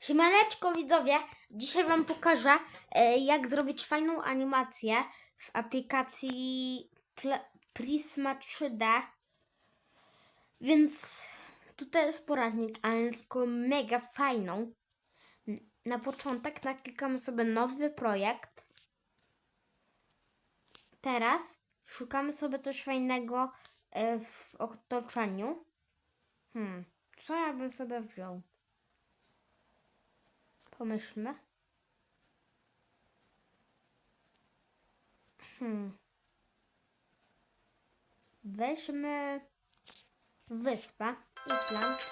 Siemaneczko widzowie, dzisiaj Wam pokażę e, jak zrobić fajną animację w aplikacji Pl- Prisma 3D. Więc tutaj jest poradnik, ale tylko mega fajną. Na początek naklikamy sobie nowy projekt. Teraz szukamy sobie coś fajnego e, w otoczeniu. Hmm, co ja bym sobie wziął? Pomyślmy. Hmm. Weźmy wyspę, Island.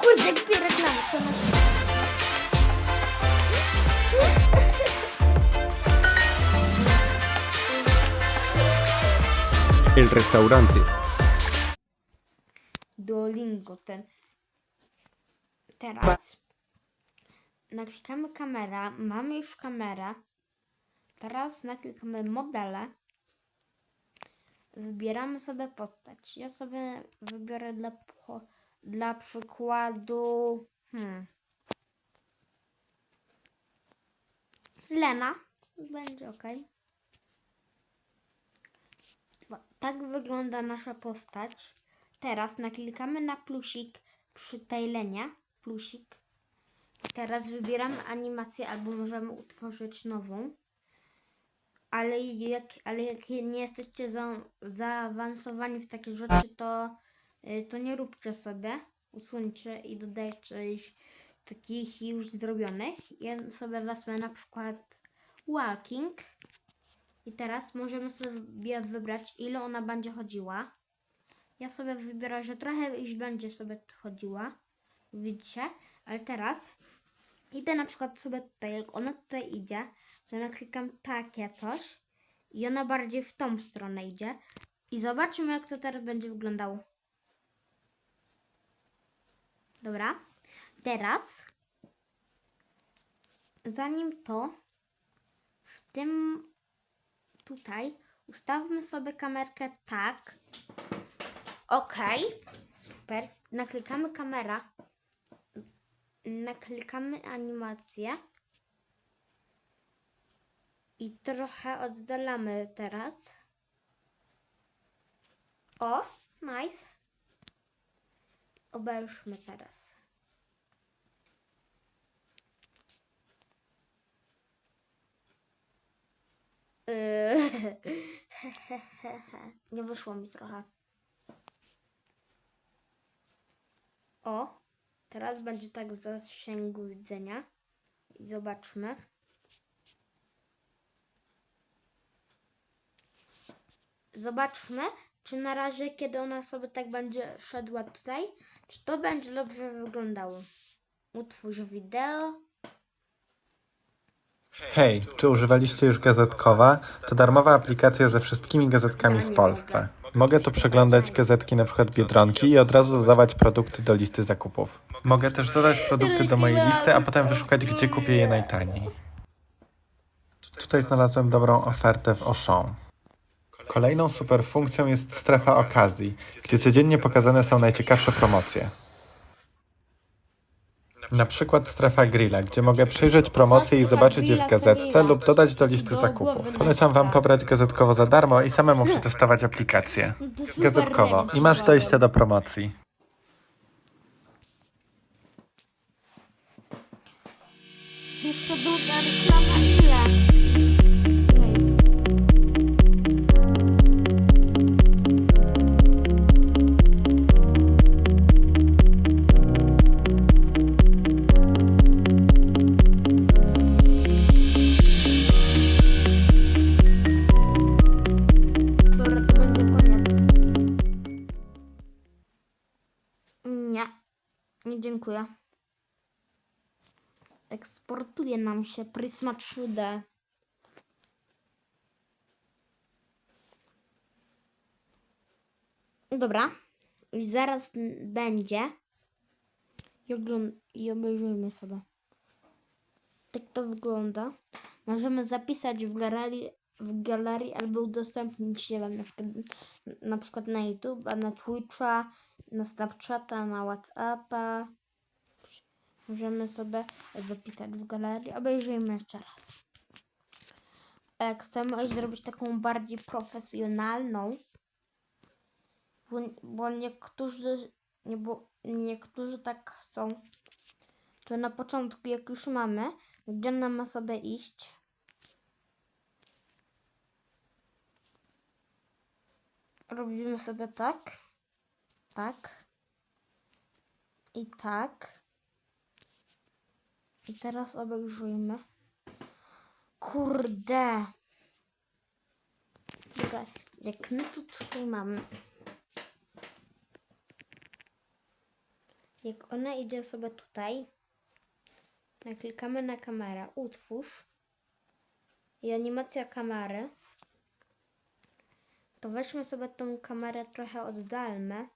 Kurde, głupie reklamy, co masz? El restaurante. Duolingo ten. Teraz naklikamy kamera, mamy już kamerę. Teraz naklikamy modele. Wybieramy sobie postać. Ja sobie wybiorę dla, dla przykładu hmm, Lena. Będzie ok. Tak wygląda nasza postać. Teraz naklikamy na plusik przy tej lenie. Plusik. Teraz wybieramy animację albo możemy utworzyć nową. Ale jak, ale jak nie jesteście za, zaawansowani w takie rzeczy, to, y, to nie róbcie sobie. Usuńcie i dodajcie takich już zrobionych. Ja sobie wezmę na przykład walking. I teraz możemy sobie wybrać, ile ona będzie chodziła. Ja sobie wybiorę, że trochę już będzie sobie chodziła. Widzicie? Ale teraz idę na przykład sobie tutaj, jak ona tutaj idzie, to naklikam takie coś i ona bardziej w tą stronę idzie. I zobaczymy, jak to teraz będzie wyglądało. Dobra. Teraz, zanim to, w tym tutaj ustawmy sobie kamerkę tak, Ok, super. Naklikamy kamera. Naklikamy animację. I trochę oddalamy teraz. O, nice. Obejrzmy teraz. Yy, Nie wyszło mi trochę. O, teraz będzie tak w zasięgu widzenia. I zobaczmy. Zobaczmy, czy na razie, kiedy ona sobie tak będzie szedła tutaj, czy to będzie dobrze wyglądało. Utwórz wideo. Hej, czy używaliście już Gazetkowa? To darmowa aplikacja ze wszystkimi gazetkami w Polsce. Mogę tu przeglądać gazetki np. Biedronki i od razu dodawać produkty do listy zakupów. Mogę też dodać produkty do mojej listy, a potem wyszukać, gdzie kupię je najtaniej. Tutaj znalazłem dobrą ofertę w Auchan. Kolejną super funkcją jest strefa okazji, gdzie codziennie pokazane są najciekawsze promocje. Na przykład strefa grilla, gdzie mogę przejrzeć promocje i zobaczyć je w gazetce lub dodać do listy zakupów. Polecam Wam pobrać gazetkowo za darmo i samemu przetestować aplikację. Gazetkowo i masz dojście do promocji. Jeszcze reklama? Dziękuję. Eksportuje nam się Prisma 3D. Dobra. I zaraz będzie. I, I obejrzyjmy sobie. Tak to wygląda. Możemy zapisać w galerii w galerii albo udostępnić, nie wiem, na przykład, na przykład na YouTube, na Twitcha, na Snapchata, na Whatsappa. Możemy sobie zapisać w galerii. Obejrzyjmy jeszcze raz. Jak chcemy już zrobić taką bardziej profesjonalną, bo, bo niektórzy, nie, bo niektórzy tak chcą, to na początku, jak już mamy, gdzie nam ma sobie iść, robimy sobie tak, tak i tak. I teraz obejrzyjmy. Kurde. Jak my to tutaj mamy. Jak ona idzie sobie tutaj, naklikamy na kamerę, utwórz i animacja kamery, to weźmy sobie tą kamerę trochę oddalmy.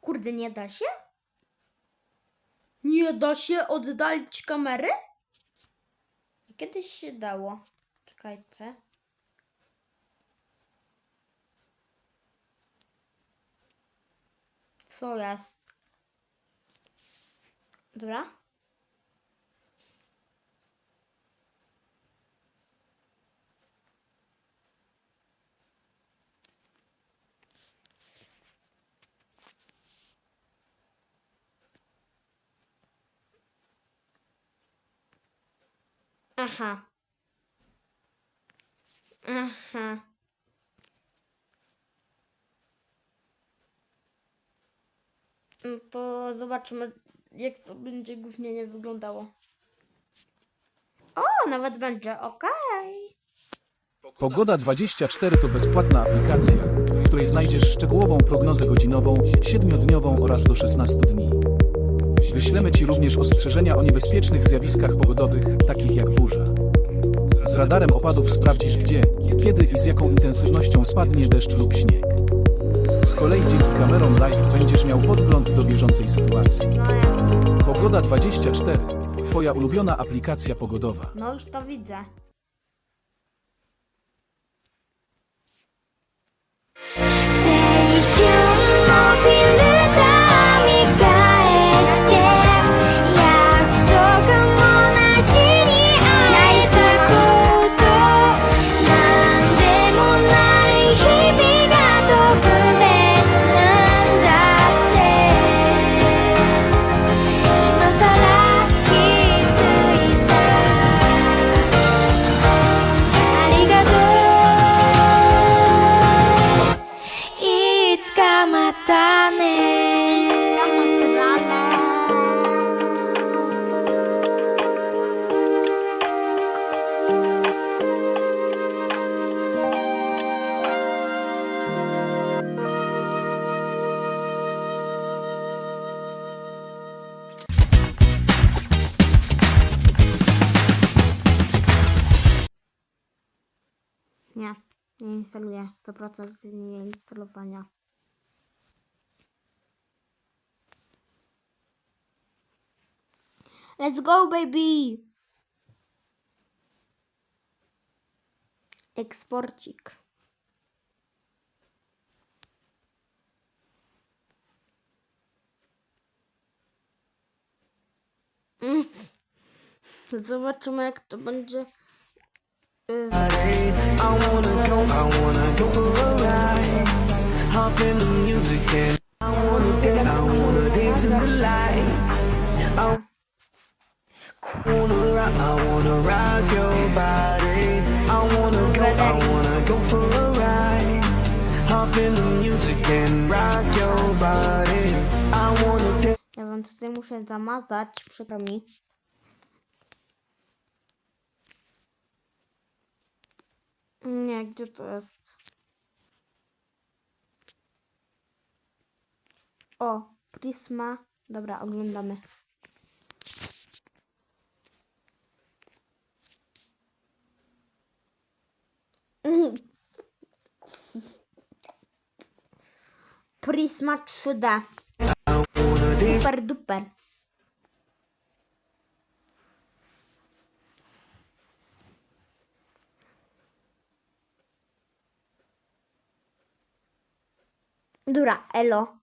Kurde, nie da się? Nie da się oddalić kamery? Kiedyś się dało. Czekajcie. Co jest? Dobra. Aha. Aha. No to zobaczymy, jak to będzie głównie wyglądało. O, nawet będzie okej. Pogoda 24 to bezpłatna aplikacja, w której znajdziesz szczegółową prognozę godzinową, 7-dniową oraz do 16 dni. Wyślemy Ci również ostrzeżenia o niebezpiecznych zjawiskach pogodowych, takich jak burza. Z radarem opadów sprawdzisz gdzie, kiedy i z jaką intensywnością spadnie deszcz lub śnieg. Z kolei dzięki kamerom live będziesz miał podgląd do bieżącej sytuacji. Pogoda 24. Twoja ulubiona aplikacja pogodowa. No już to widzę.「nie instaluję. 100% nie instalowania. Let's go, baby! Eksporcik. Mm. Zobaczymy, jak to będzie. Ja wam tutaj muszę zamazać, przykro mi. Nie, gdzie to jest? O, Prisma. Dobra, oglądamy. Prisma 3D. Super duper. Dobra, elo.